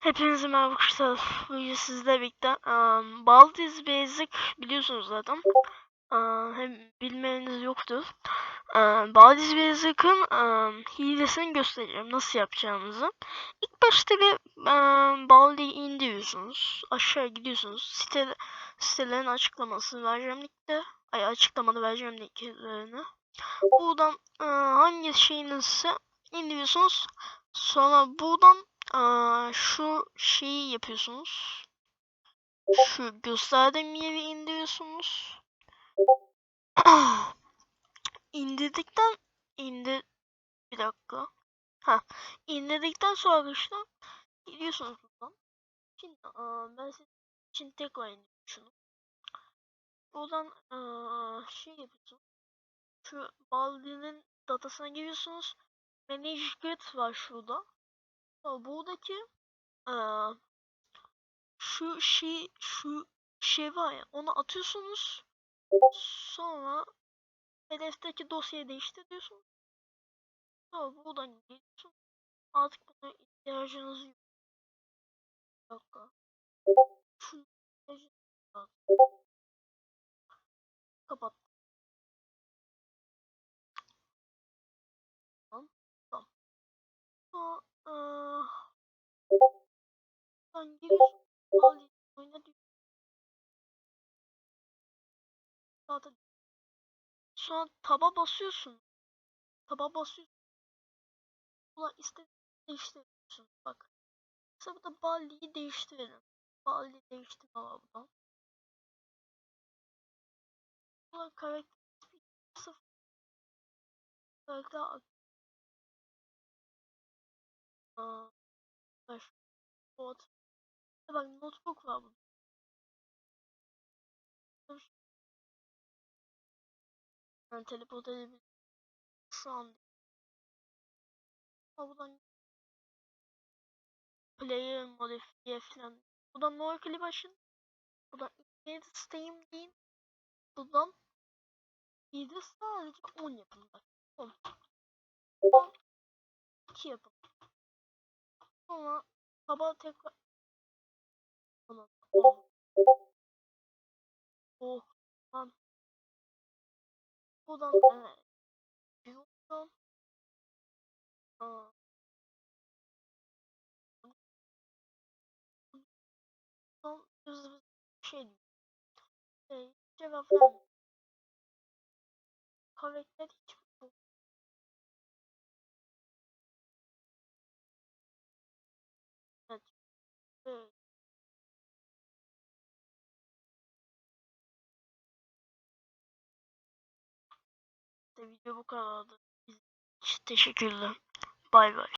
Hepinize merhaba arkadaşlar. Bugün sizle birlikte um, Baldiz Basic biliyorsunuz zaten. Um, hem bilmeniz yoktur. Um, Baldiz Basic'ın um, hilesini göstereceğim. Nasıl yapacağınızı. İlk başta bir um, Baldi'yi indiriyorsunuz. Aşağı gidiyorsunuz. Site, sitelerin açıklamasını vereceğim linkte. Ay açıklamada vereceğim linklerini. Buradan uh, hangi şeyinizse indiriyorsunuz. Sonra buradan Aa, şu şeyi yapıyorsunuz. Şu gösterdiğim yeri indiriyorsunuz. indirdikten indir bir dakika. Ha, indirdikten sonra işte gidiyorsunuz buradan. Şimdi aa, ben sizin için tekrar indireyim şunu. Buradan aa, şey yapıyorsunuz. Şu Baldi'nin datasına giriyorsunuz. Manage Grid var şurada. Buradaki şu şey şu şey var ya onu atıyorsunuz. Sonra hedefteki dosyayı değiştiriyorsunuz. Sonra buradan geliyorsunuz. Artık buna ihtiyacınız yok. Bir dakika. Şu kapat. Sen giriyorsun. Al oyuna. Zaten sonra taba basıyorsun. Taba basıyorsun. Ulan istediğini değiştiriyorsun. Bak. Mesela burada Bali'yi değiştirelim. Bali değiştirme var buradan. Ulan karakter sıfır. Karakter Baş. Bot. Bak notebook var burada. Ben teleport edebilirim. Şu an. Ama buradan player modifiye falan. Buradan no clip açın. Buradan internet isteyim deyin. Buradan bir de sadece 10 yapın bak. 10. 10. 2 yapın. Sonra sabah tekrar Ulan, Oh. Oh. Lan. Buradan evet. Bir buradan. Aa. Buradan hızlı hızlı bir şey diyeyim. Şey, cevap vermiyor. Video bu kadardı. Teşekkürler. Bay bay.